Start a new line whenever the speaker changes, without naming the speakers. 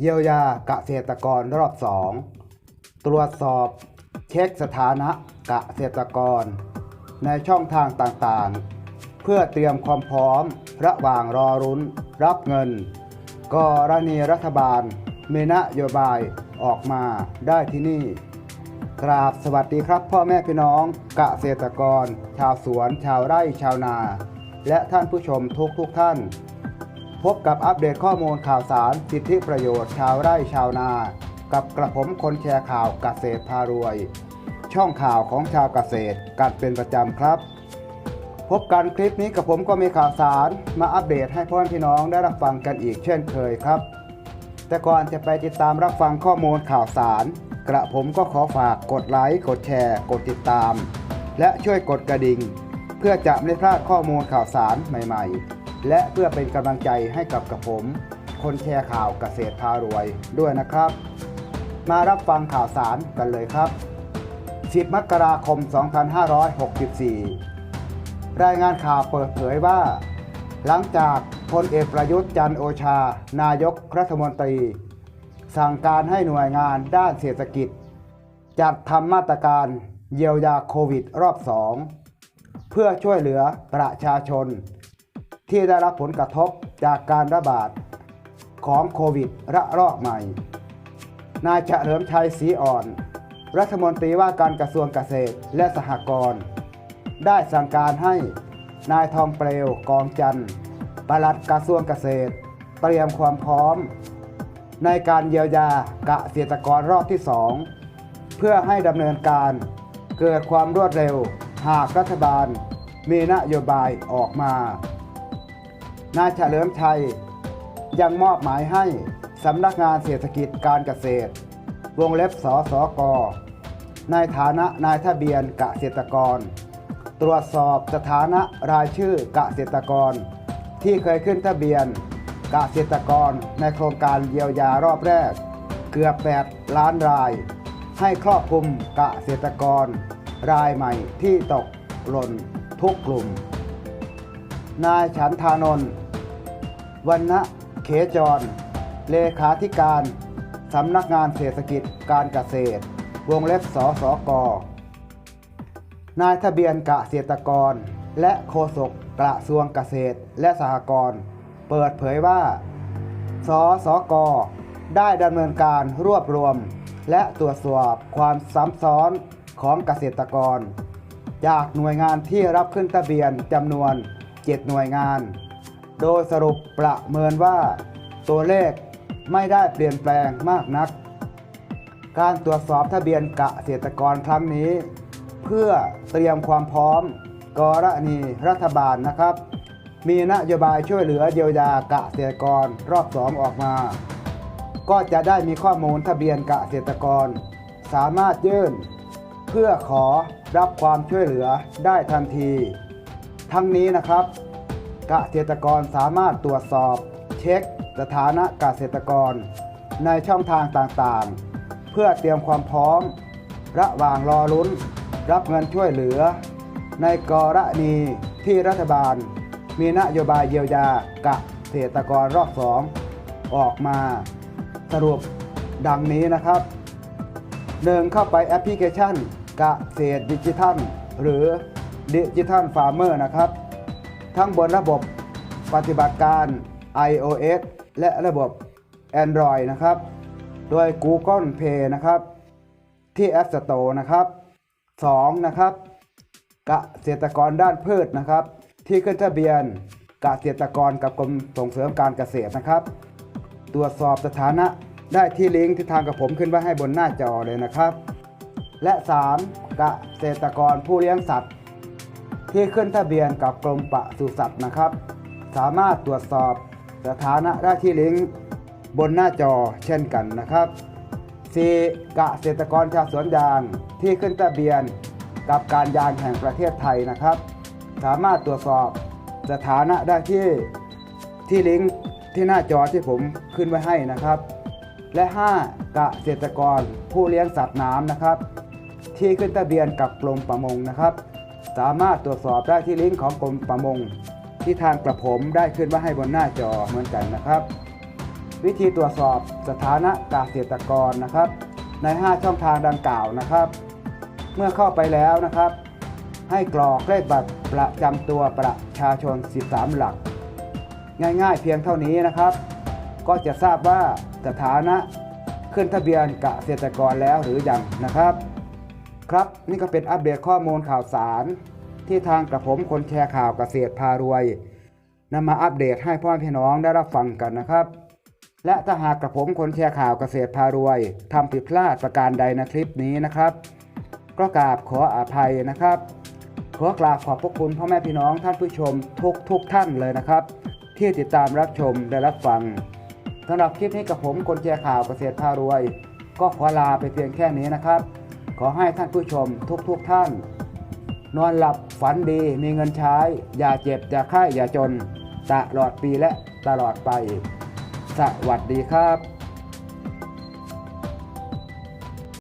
เยียวยาเกษตรกรรอบ 2 ตรวจสอบเช็คสถานะเกษตรกร ในช่องทางต่างๆ เพื่อเตรียมความพร้อมระหว่างรอรุ้นรับเงิน กรณีรัฐบาลมีนโยบายออกมาได้ที่นี่ กราบสวัสดีครับ พ่อแม่พี่น้องเกษตรกร ชาวสวน ชาวไร่ชาวนา และท่านผู้ชมทุกทุกๆท่าน พบกับอัปเดตข้อมูลข่าวสาร สิทธิประโยชน์ชาวไร่ชาวนา กับกระผมคนแชร์ข่าวเกษตรพารวย ช่องข่าวของชาวเกษตรกันเป็นประจำครับ พบกันคลิปนี้กับผมก็มีข่าวสารมาอัปเดตให้พ่อพี่น้องได้รับฟังกันอีกเช่นเคยครับ แต่ก่อนจะไปติดตามรับฟังข้อมูลข่าวสาร กระผมก็ขอฝากกดไลค์กดแชร์ กดติดตาม และช่วยกดกระดิ่ง เพื่อจะไม่พลาดข้อมูลข่าวสารใหม่ ๆ และเพื่อเป็นกำลังใจให้กับกระผม คนแชร์ข่าวเกษตรพารวยด้วยนะครับ มารับฟังข่าวสารกันเลยครับ 10 มกราคม 2564 รายงานข่าวเปิดเผยว่า หลังจากพลเอกประยุทธ์จันโอชา นายกรัฐมนตรี สั่งการให้หน่วยงานด้านเศรษฐกิจ จัดทำมาตรการเยียวยาโควิดรอบ2เพื่อช่วยเหลือประชาชน ที่ได้รับผลกระทบจากการระบาดของโควิดระลอกใหม่ นายเฉลิมชัยศรีอ่อน รัฐมนตรีว่าการกระทรวงเกษตรและสหกรณ์ได้สั่งการให้นายทองเปลวกองจันทร์ปลัดกระทรวงเกษตร เตรียมความพร้อม ในการเยียวยาเกษตรกรรอบที่2เพื่อให้ดำเนินการเกิดความรวดเร็ว หากรัฐบาลมีนโยบายออกมา นายเฉลิมชัย ยังมอบหมายให้สำนักงานเศรษฐกิจการเกษตร วงเล็บสสก ในฐานะนายทะเบียนเกษตรกร ตรวจสอบสถานะรายชื่อเกษตรกร ที่เคยขึ้นทะเบียนเกษตรกรในโครงการเยียวยารอบแรก เกือบ 8 ล้านราย ให้ครอบคลุมเกษตรกร รายใหม่ที่ตกหล่นทุกกลุ่ม นายฉันทานนท์ วันนะเขจร เลขาธิการ สำนักงานเศรษฐกิจการเกษตร วงเล็บสสก นายทะเบียนเกษตรกร และโฆษกกระทรวงเกษตรและสหกรณ์เปิดเผยว่า สสก ได้ดำเนินการรวบรวม และตรวจสอบความซ้ำซ้อนของเกษตรกร จากหน่วยงานที่รับขึ้นทะเบียนจำนวน 7 หน่วยงาน โดยสรุปประเมินว่า ตัวเลขไม่ได้เปลี่ยนแปลงมากนัก การตรวจสอบทะเบียนเกษตรกรครั้งนี้ เพื่อเตรียมความพร้อมกรณีรัฐบาลนะครับ มีนโยบายช่วยเหลือเยียวยาเกษตรกรรอบสองออกมา ก็จะได้มีข้อมูลทะเบียนเกษตรกร สามารถยื่น เพื่อขอรับความช่วยเหลือได้ทันที ทั้งนี้นะครับ เกษตรกรสามารถตรวจสอบ เช็ค สถานะเกษตรกร ในช่องทางต่างๆ เพื่อเตรียมความพร้อม ระหว่างรอลุ้น รับเงินช่วยเหลือ ในกรณีที่รัฐบาล มีนโยบายเยียวยาเกษตรกรรอบสองออกมาสรุปดังนี้นะครับ 1. เข้าไปแอปพลิเคชันเกษตรดิจิทัล หรือดิจิทัลฟาร์มเมอร์นะครับ ทั้งบนระบบปฏิบัติการ iOS และระบบ Android นะครับ โดย Google Play นะครับ ที่ App Store นะครับ 2. นะครับเกษตรกรด้านพืชนะครับ ที่ขึ้นทะเบียนเกษตรกรกับกรมส่งเสริมการเกษตรนะครับ ตรวจสอบสถานะได้ที่ลิงก์ที่ทางกับผมขึ้นไว้ให้บนหน้าจอเลยนะครับ และ 3. เกษตรกรผู้เลี้ยงสัตว์ ที่ขึ้นทะเบียนกับกรมปศุสัตว์นะครับ สามารถตรวจสอบสถานะได้ที่ลิงก์บนหน้าจอเช่นกันนะครับ 4. เกษตรกรชาวสวนยางที่ขึ้นทะเบียนกับการยางแห่งประเทศไทยนะครับ สามารถตรวจสอบสถานะได้ที่ที่ลิงก์ที่หน้าจอที่ผมขึ้นไว้ให้นะครับ และ 5. เกษตรกรผู้เลี้ยงสัตว์น้ำนะครับ ที่ขึ้นทะเบียนกับกรมประมงนะครับ สามารถตรวจสอบได้ที่ลิงก์ของกรมประมง ที่ทางกระผมได้ขึ้นไว้ให้บนหน้าจอเหมือนกันนะครับ วิธีตรวจสอบสถานะเกษตรกรนะครับ ใน 5 ช่องทางดังกล่าวนะครับ เมื่อเข้าไปแล้วนะครับ ให้กรอกเลขบัตรประจำตัวประชาชน 13 หลัก ง่ายๆ เพียงเท่านี้นะครับ ก็จะทราบว่าสถานะขึ้นทะเบียนเกษตรกรแล้วหรือยังนะครับ ครับ นี่ก็เป็นอัปเดตข้อมูลข่าวสาร ที่ทางกระผมคนแชร์ข่าวเกษตรพารวยนำมาอัปเดตให้พ่อแม่พี่น้องได้รับฟังกันนะครับ และถ้าหากกระผมคนแชร์ข่าวเกษตรพารวยทำผิดพลาดประการใดในคลิปนี้นะครับ ก็กราบขออภัยนะครับ ขอกราบขอบพระคุณพ่อแม่พี่น้องท่านผู้ชมทุกทุกท่านเลยนะครับ ที่ติดตามรับชมและรับฟังสำหรับคลิปนี้กับผมคนแชร์ข่าวเกษตรพารวย ก็ขอลาไปเพียงแค่นี้นะครับ ขอให้ท่านผู้ชมทุกทุกท่าน นอนหลับฝันดีมีเงินใช้ อย่าเจ็บ อย่าไข้อย่าจน ตลอดปีและตลอดไป สวัสดีครับ